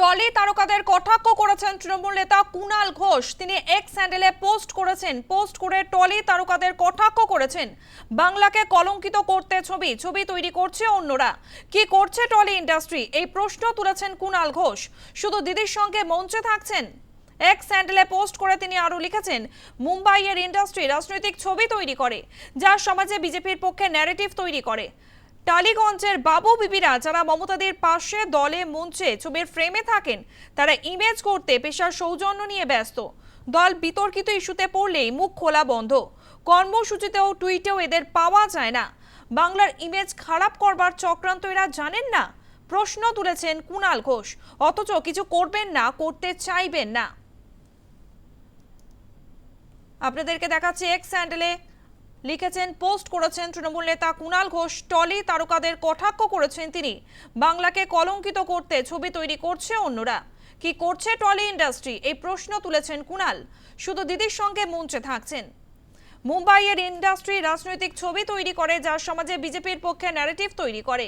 Trolley তারকাদের কটাক্ষ করেছেন তৃণমূল নেতা কুনাল ঘোষ। তিনি এক্স স্যান্ডেলে পোস্ট করেছেন। পোস্ট করে টলি তারকাদের কটাক্ষ করেছেন। বাংলাকে কলঙ্কিত করতে ছবি ছবি তৈরি করছে অন্যরা। কি করছে টলি ইন্ডাস্ট্রি এই প্রশ্ন তুলেছেন কুনাল ঘোষ। শুধু দিদির সঙ্গে মঞ্চে থাকছেন? এক স্যান্ডেলে পোস্ট করে তিনি আরও লিখেছেন, মুম্বাইয়ের ইন্ডাস্ট্রি রাজনৈতিক ছবি তৈরি করে, যা সমাজে বিজেপির পক্ষে ন্যারেটিভ তৈরি করে। টালিগঞ্জের বাবু বিবিরা যারা মমতাদের পাশে দলে মঞ্চে ছবির ফ্রেমে থাকেন, তারা ইমেজ করতে পেশার সৌজন্য নিয়ে ব্যস্ত। দল বিতর্কিত ইস্যুতে পড়লেই মুখ খোলা বন্ধ। কর্মসূচিতেও, টুইটেও এদের পাওয়া যায় না। বাংলার ইমেজ খারাপ করবার চক্রান্ত এরা জানেন না? প্রশ্ন তুলেছেন কুণাল ঘোষ। অথচ কিছু করবেন না, করতে চাইবেন না। আপনাদেরকে দেখাচ্ছি এক্স স্যান্ডেলে লিখেছেন, পোস্ট করেছেন তৃণমূল নেতা কুণাল ঘোষ, টলি তারকাদের কটাক্ষ করেছেন তিনি। বাংলাকে কলঙ্কিত করতে ছবি তৈরি করছে অন্যরা। কি করছে টলি ইন্ডাস্ট্রি? এই প্রশ্ন তুলেছেন কুণাল। শুধু দিদির সঙ্গে মঞ্চে থাকছেন। মুম্বাইয়ের ইন্ডাস্ট্রি রাজনৈতিক ছবি তৈরি করে, যা সমাজে বিজেপির পক্ষে ন্যারেটিভ তৈরি করে।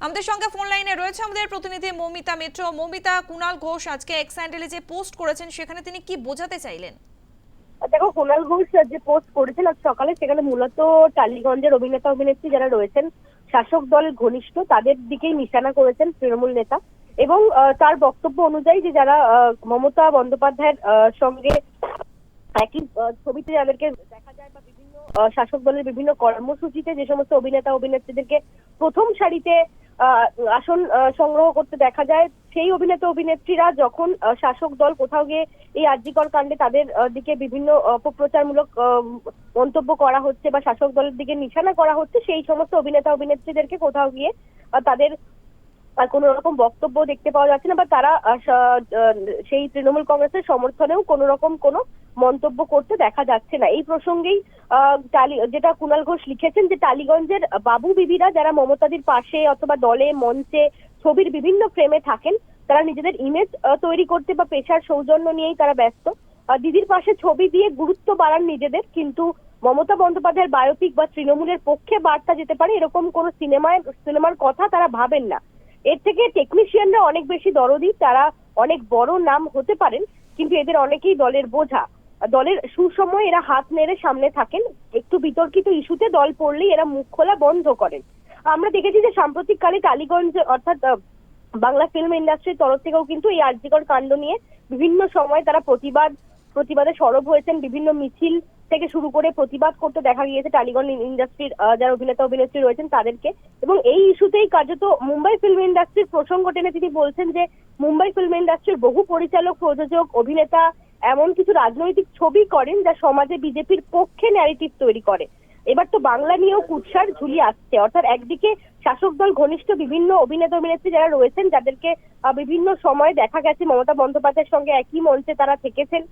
আমাদের সঙ্গে ফোন লাইনে রয়েছে আমাদের প্রতিনিধি মৌমিতা মিত্র। মৌমিতা, কুণাল ঘোষ আজকে এক্স যে পোস্ট করেছেন, সেখানে তিনি কি বোঝাতে চাইলেন? দেখো কুণাল ঘোষ যে পোস্ট করেছেন আজ সকালে, সেখানে মূলত টালিগঞ্জের অভিনেতা অভিনেত্রী যারা রয়েছেন, শাসক দলের ঘনিষ্ঠ, তাদের দিকেই নিশানা করেছেন তৃণমূল নেতা। এবং তার বক্তব্য অনুযায়ী যে যারা মমতা বন্দ্যোপাধ্যায়ের সঙ্গে একই ছবিতে যাদেরকে দেখা যায় বা বিভিন্ন শাসক দলের বিভিন্ন কর্মসূচিতে যে সমস্ত অভিনেতা অভিনেত্রীদেরকে প্রথম সারিতে আসন সংগ্রহ করতে দেখা যায় সেই অভিনেতা অভিনেত্রীরা যখন শাসক দল কোথাও গিয়ে এই আর্যিকর কাণ্ডে তাদের দিকে বিভিন্ন অপপ্রচারমূলক মন্তব্য করা হচ্ছে বা শাসক দলের দিকে নিশানা করা হচ্ছে, সেই সমস্ত অভিনেতা অভিনেত্রীদেরকে কোথাও গিয়ে তাদের আর কোনো রকম বক্তব্য দেখতে পাওয়া যাচ্ছে না বা তারা সেই তৃণমূল কংগ্রেসের সমর্থনেও কোনো রকম কোনো মন্তব্য করতে দেখা যাচ্ছে না। এই প্রসঙ্গেই যেটা কুণাল ঘোষ লিখেছেন যে টালিগঞ্জের বাবু বিবিরা যারা মমতাদির পাশে অথবা দলে, মঞ্চে ছবির বিভিন্ন ফ্রেমে থাকেন তারা নিজেদের ইমেজ তৈরি করতে বা পেশার সৌজন্য নিয়েই তারা ব্যস্ত। দিদির পাশে ছবি দিয়ে গুরুত্ব বাড়ান নিজেদের, কিন্তু মমতা বন্দ্যোপাধ্যায়ের বায়োপিক বা তৃণমূলের পক্ষে বার্তা যেতে পারে এরকম কোনো সিনেমায়, সিনেমার কথা তারা ভাবেন না। এর থেকে টেকনিশিয়ানরা অনেক বেশি দরদি, তারা অনেক বড় নাম হতে পারেন, কিন্তু এদের অনেকেই দলের বোঝা। দলের সুসময় এরা হাত নেড়ে সামনে থাকেন, একটু বিতর্কিত ইস্যুতে দল পড়লেই এরা মুখ খোলা বন্ধ করেন। আমরা দেখেছি যে সাম্প্রতিককালে টালিগঞ্জ অর্থাৎ বাংলা ফিল্ম ইন্ডাস্ট্রির তরফ থেকেও কিন্তু এই আর্যিকর কাণ্ড নিয়ে বিভিন্ন সময় তারা প্রতিবাদ, প্রতিবাদে সরব হয়েছেন। বিভিন্ন মিছিল থেকে শুরু করে প্রতিবাদ করতে দেখা গিয়েছে টালিগঞ্জ ইন্ডাস্ট্রির যারা অভিনেতা, অভিনেত্রী রয়েছেন তাদেরকে। এবং এই ইস্যুতেই কার্যত মুম্বাই ফিল্ম ইন্ডাস্ট্রির প্রসঙ্গ টেনে তিনি বলছেন যে, মুম্বাই ফিল্ম ইন্ডাস্ট্রির বহু পরিচালক, প্রযোজক, অভিনেতা, এমন কিছু রাজনৈতিক ছবি করেন যা সমাজে বিজেপির পক্ষে ন্যারেটিভ তৈরি করে। এবার তো বাংলা নিয়েও কুৎসার ঝুলি আসছে। অর্থাৎ একদিকে শাসক দল, ঘনিষ্ঠ বিভিন্ন অভিনেতা, অভিনেত্রী যারা রয়েছেন, যাদেরকে বিভিন্ন সময় দেখা গেছে, মমতা বন্দ্যোপাধ্যায়ের সঙ্গে একই মঞ্চে তারা থেকেছেন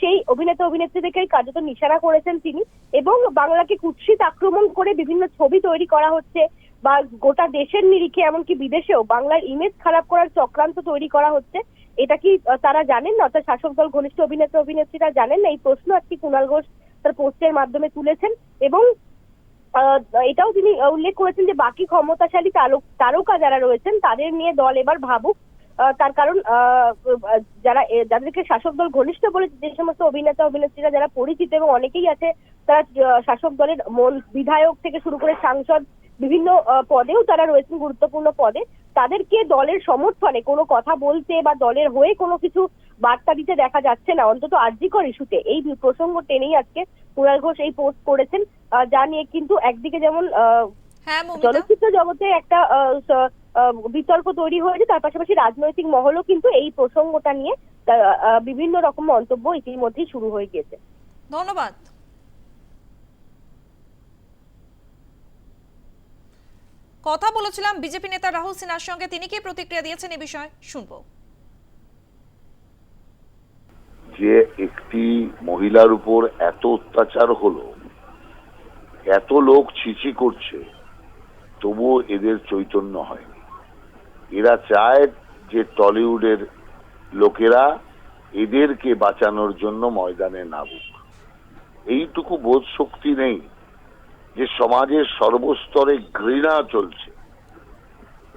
সেই অভিনেতা অভিনেত্রীদেরকে কার্যত নিশানা করেছেন তিনি। এবং বাংলাকে কুৎসিত আক্রমণ করে বিভিন্ন ছবি তৈরি করা হচ্ছে, বা গোটা দেশের নিরিখে, এমনকি বিদেশেও বাংলার ইমেজ খারাপ করার চক্রান্ত তৈরি করা হচ্ছে। এটা কি তারা জানেন না? অর্থাৎ শাসক দল, ঘনিষ্ঠ অভিনেতা, অভিনেত্রীরা জানেন না? এই প্রশ্ন আজকে কুণাল ঘোষ তার পোস্টের মাধ্যমে তুলেছেন এবং এটাও তিনি উল্লেখ করেছেন যে বাকি ক্ষমতাশালী তারক- যারা রয়েছেন তাদের নিয়ে দল এবার ভাবুক। তার কারণ যারা যাদেরকে শাসক দল ঘনিষ্ঠ বলে যে সমস্ত অভিনেতা, অভিনেত্রীরা যারা পরিচিত এবং অনেকেই আছে, তারা শাসক দলের মন, বিধায়ক থেকে শুরু করে সাংসদ, বিভিন্ন পদেও তারা রয়েছেন, গুরুত্বপূর্ণ পদে। তাদেরকে দলের সমর্থনে কোনো কথা বলতে বা দলের হয়ে কোনো কিছু বার্তা দিতে দেখা যাচ্ছে না। অন্তত আর্যিকর ইস্যুতে। এই প্রসঙ্গ টেনেই আজকে কুণাল ঘোষ এই পোস্ট করেছেন। যা নিয়ে কিন্তু একদিকে যেমন আহ, হ্যাঁ চলচ্চিত্র জগতে একটা বিতর্ক তৈরি হয়েছে। তার পাশাপাশি রাজনৈতিক মহলও কিন্তু এই প্রসঙ্গটা নিয়ে বিভিন্ন রকম মন্তব্য ইতিমধ্যেই শুরু হয়ে গিয়েছে। ধন্যবাদ। কথা বলেছিলাম বিজেপি নেতা রাহুল সিনহার সঙ্গে। তিনি কি প্রতিক্রিয়া দিয়েছেন এ বিষয়ে? শুনব। যে একটি মহিলার উপর এত অত্যাচার হলো, এত লোক ছিছি করছে, তবুও এদের চৈতন্য হয়নি। এরা চায় যে টলিউডের লোকেরা এদেরকে বাঁচানোর জন্য ময়দানে নামুক। এইটুকু বোধ শক্তি নেই যে সমাজের সর্বস্তরে ঘৃণা চলছে।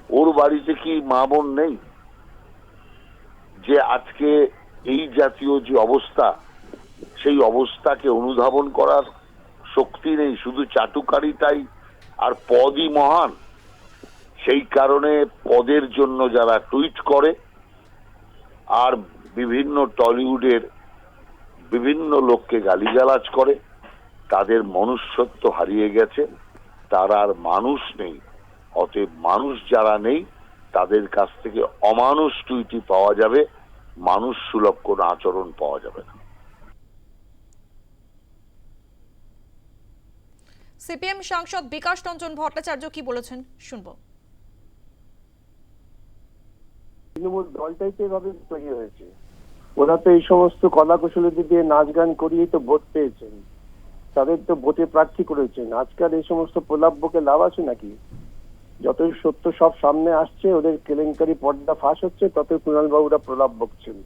ওর বাড়িতে কি মা বোন নেই? যে আজকে এই জাতীয় যে অবস্থা, সেই অবস্থাকে অনুধাবন করার শক্তি নেই, শুধু চাটুকারিতাই আর পদই মহান। সেই কারণে পদের জন্য যারা টুইট করে, আর বিভিন্ন টলিউডের বিভিন্ন লোককে গালিগালাজ করে, তাদের মনুষ্যত্ব হারিয়ে গেছে, তারা আর মানুষ নেই। অতএব মানুষ যারা নেই, তাদের কাছ থেকে অমানুষ টুইটি পাওয়া যাবে। মানুষ সুলভ কোনো আচরণ পাওয়া যাবে না। সিপিএম সাংসদ বিকাশ রঞ্জন ভট্টাচার্য কি বলেছেন? শুনব। তৃণমূল দলটাই তো এভাবে তৈরি হয়েছে। ওরা তো এই সমস্ত কলা কুশলীদের দিয়ে নাচ গান করিয়েই তো ভোট পেয়েছেন। তাদের তো ভোটে প্রার্থী করেছেন। আজকাল এই সমস্ত প্রলাপ্যকে লাভ আছে নাকি? যতই সত্য সব সামনে আসছে, ওদের কেলেঙ্কারি পর্দা ফাঁস হচ্ছে, ততই কুণাল বাবুরা প্রলাপ বকছেন